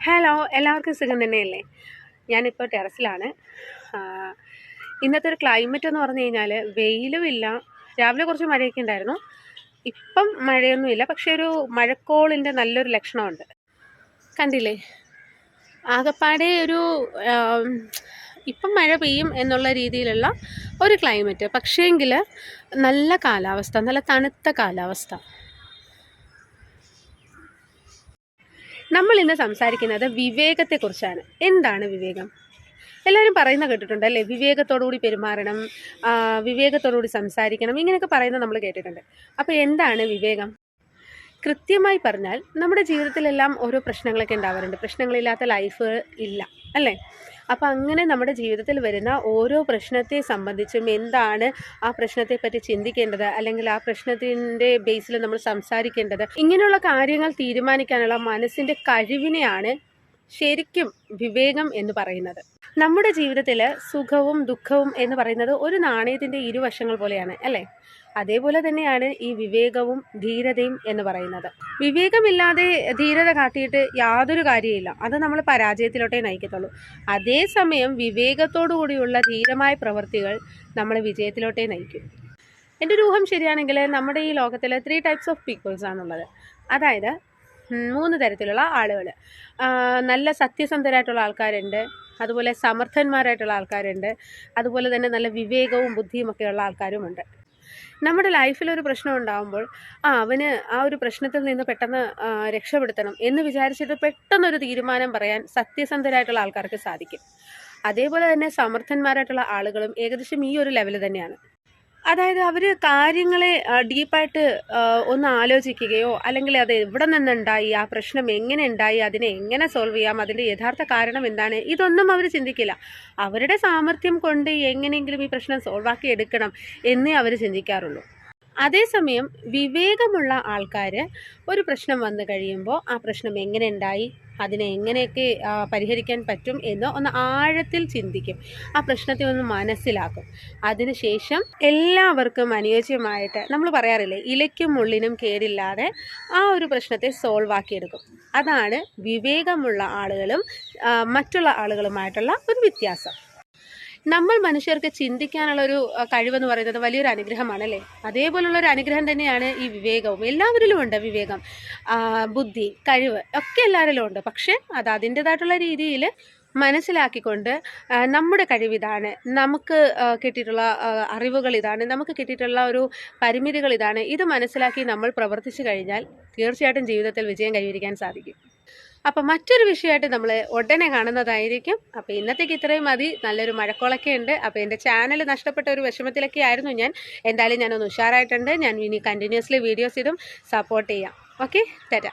Hello എല്ലാവർക്കും സുഖം തന്നെയല്ലേ? ഞാനിപ്പോൾ ടെറസിലാണ്. ഇന്നത്തെ ഒരു ക്ലൈമറ്റ് എന്ന് പറഞ്ഞു കഴിഞ്ഞാൽ വെയിലുമില്ല രാവിലെ കുറച്ച് മഴയൊക്കെ ഉണ്ടായിരുന്നു. ഇപ്പം മഴയൊന്നുമില്ല പക്ഷേ ഒരു മഴക്കോളിന്റെ നല്ലൊരു ലക്ഷണമുണ്ട്. കണ്ടില്ലേ? ആകപ്പാടെ ഒരു ഇപ്പം മഴ പെയ്യും എന്നുള്ള രീതിയിലുള്ള ഒരു ക്ലൈമറ്റ് പക്ഷേങ്കിൽ നല്ല കാലാവസ്ഥ നല്ല തണുത്ത കാലാവസ്ഥ. നമ്മൾ ഇന്ന് സംസാരിക്കുന്നത് വിവേകത്തെക്കുറിച്ചാണ്. എന്താണ് വിവേകം? എല്ലാവരും പറയുന്ന കേട്ടിട്ടുണ്ട് അല്ലേ? വിവേകത്തോടുകൂടി പെരുമാറണം വിവേകത്തോടുകൂടി സംസാരിക്കണം ഇങ്ങനെയൊക്കെ പറയുന്നത് നമ്മൾ കേട്ടിട്ടുണ്ട്. അപ്പോൾ എന്താണ് വിവേകം? കൃത്യമായി പറഞ്ഞാൽ നമ്മുടെ ജീവിതത്തിലെല്ലാം ഓരോ പ്രശ്നങ്ങളൊക്കെ ഉണ്ടാവാറുണ്ട്. പ്രശ്നങ്ങളില്ലാത്ത ലൈഫ് ഇല്ല അല്ലേ? അപ്പം അങ്ങനെ നമ്മുടെ ജീവിതത്തിൽ വരുന്ന ഓരോ പ്രശ്നത്തെ സംബന്ധിച്ചും എന്താണ് ആ പ്രശ്നത്തെ പറ്റി ചിന്തിക്കേണ്ടത്? അല്ലെങ്കിൽ ആ പ്രശ്നത്തിന്റെ ബേസിൽ നമ്മൾ സംസാരിക്കേണ്ടത്? ഇങ്ങനെയുള്ള കാര്യങ്ങൾ തീരുമാനിക്കാനുള്ള മനസ്സിന്റെ കഴിവിനെയാണ് ശരിക്കും വിവേകം എന്ന് പറയുന്നത്. നമ്മുടെ ജീവിതത്തിൽ സുഖവും ദുഃഖവും എന്ന് പറയുന്നത് ഒരു നാണയത്തിന്റെ ഇരുവശങ്ങൾ പോലെയാണ് അല്ലേ? അതേപോലെ തന്നെയാണ് ഈ വിവേകവും ധീരതയും എന്ന് പറയുന്നത്. വിവേകമില്ലാതെ ധീരത കാട്ടിയിട്ട് യാതൊരു കാര്യമില്ല അത് നമ്മൾ പരാജയത്തിലോട്ടേ നയിക്കത്തുള്ളൂ. അതേസമയം വിവേകത്തോടു കൂടിയുള്ള ധീരമായ പ്രവൃത്തികൾ നമ്മളെ വിജയത്തിലോട്ടേ നയിക്കും. എന്റെ ഒരു ഊഹം ശരിയാണെങ്കിൽ നമ്മുടെ ഈ ലോകത്തിൽ ത്രീ ടൈപ്സ് ഓഫ് പീപ്പിൾസ് ആണുള്ളത്. അതായത് മൂന്ന് തരത്തിലുള്ള ആളുകൾ നല്ല സത്യസന്ധരായിട്ടുള്ള ആൾക്കാരുണ്ട്. അതുപോലെ സമർത്ഥന്മാരായിട്ടുള്ള ആൾക്കാരുണ്ട്. അതുപോലെ തന്നെ നല്ല വിവേകവും ബുദ്ധിയും ഒക്കെയുള്ള ആൾക്കാരുമുണ്ട്. നമ്മുടെ ലൈഫിൽ ഒരു പ്രശ്നം ഉണ്ടാകുമ്പോൾ ആ അവന് ആ ഒരു പ്രശ്നത്തിൽ നിന്ന് പെട്ടെന്ന് രക്ഷപ്പെടുത്തണം എന്ന് വിചാരിച്ചിട്ട് പെട്ടെന്നൊരു തീരുമാനം പറയാൻ സത്യസന്ധരായിട്ടുള്ള ആൾക്കാർക്ക് സാധിക്കും. അതേപോലെ തന്നെ സമർത്ഥന്മാരായിട്ടുള്ള ആളുകളും ഏകദേശം ഈ ഒരു ലെവൽ തന്നെയാണ്. അതായത് അവർ കാര്യങ്ങളെ ഡീപ്പായിട്ട് ഒന്ന് ആലോചിക്കുകയോ അല്ലെങ്കിൽ അത് എവിടെ നിന്നുണ്ടായി ആ പ്രശ്നം എങ്ങനെ ഉണ്ടായി അതിനെ എങ്ങനെ സോൾവ് ചെയ്യാം അതിന്റെ യഥാർത്ഥ കാരണം എന്താണ് ഇതൊന്നും അവർ ചിന്തിക്കില്ല. അവരുടെ സാമർഥ്യം കൊണ്ട് എങ്ങനെയെങ്കിലും ഈ പ്രശ്നം സോൾവാക്കി എടുക്കണം എന്നേ അവർ ചിന്തിക്കാറുള്ളൂ. അതേസമയം വിവേകമുള്ള ആൾക്കാർ ഒരു പ്രശ്നം വന്നു കഴിയുമ്പോൾ ആ പ്രശ്നം എങ്ങനെ ഉണ്ടായി? അതിനെ എങ്ങനെയൊക്കെ പരിഹരിക്കാൻ പറ്റും എന്ന് ഒന്ന് ആഴത്തിൽ ചിന്തിക്കും. ആ പ്രശ്നത്തെ ഒന്ന് മനസ്സിലാക്കും. അതിനുശേഷം എല്ലാവർക്കും അനുയോജ്യമായിട്ട് നമ്മൾ പറയാറില്ലേ ഇലയ്ക്കും മുള്ളിനും കേടില്ലാതെ ആ ഒരു പ്രശ്നത്തെ സോൾവ് ആക്കിയെടുക്കും. അതാണ് വിവേകമുള്ള ആളുകളും മറ്റുള്ള ആളുകളുമായിട്ടുള്ള ഒരു വ്യത്യാസം. നമ്മൾ മനുഷ്യർക്ക് ചിന്തിക്കാനുള്ള ഒരു കഴിവെന്ന് പറയുന്നത് വലിയൊരു അനുഗ്രഹമാണ് അല്ലേ അതേപോലുള്ള ഒരു അനുഗ്രഹം തന്നെയാണ് ഈ വിവേകവും. എല്ലാവരിലും ഉണ്ട് വിവേകം. ബുദ്ധി കഴിവ് ഒക്കെ എല്ലാവരിലും ഉണ്ട്. പക്ഷേ അത് അതിന്റെതായിട്ടുള്ള രീതിയിൽ മനസ്സിലാക്കിക്കൊണ്ട് നമ്മുടെ കഴിവിതാണ് നമുക്ക് കിട്ടിയിട്ടുള്ള അറിവുകൾ ഇതാണ്. നമുക്ക് കിട്ടിയിട്ടുള്ള ഒരു പരിമിതികൾ ഇതാണ്. ഇത് മനസ്സിലാക്കി നമ്മൾ പ്രവർത്തിച്ചു കഴിഞ്ഞാൽ തീർച്ചയായിട്ടും ജീവിതത്തിൽ വിജയം കൈവരിക്കാൻ സാധിക്കും. അപ്പം മറ്റൊരു വിഷയമായിട്ട് നമ്മൾ ഉടനെ കാണുന്നതായിരിക്കും. അപ്പോൾ ഇന്നത്തേക്ക് ഇത്രയും മതി. നല്ലൊരു മഴക്കോളൊക്കെ ഉണ്ട്. അപ്പോൾ എന്റെ ചാനൽ നഷ്ടപ്പെട്ട ഒരു വിഷമത്തിലൊക്കെ ആയിരുന്നു ഞാൻ. എന്തായാലും ഞാനൊന്ന് ഉഷാറായിട്ടുണ്ട്. ഞാൻ ഇനി കണ്ടിന്യൂസ്ലി വീഡിയോസ് ഇടും. സപ്പോർട്ട് ചെയ്യാം. Okay tata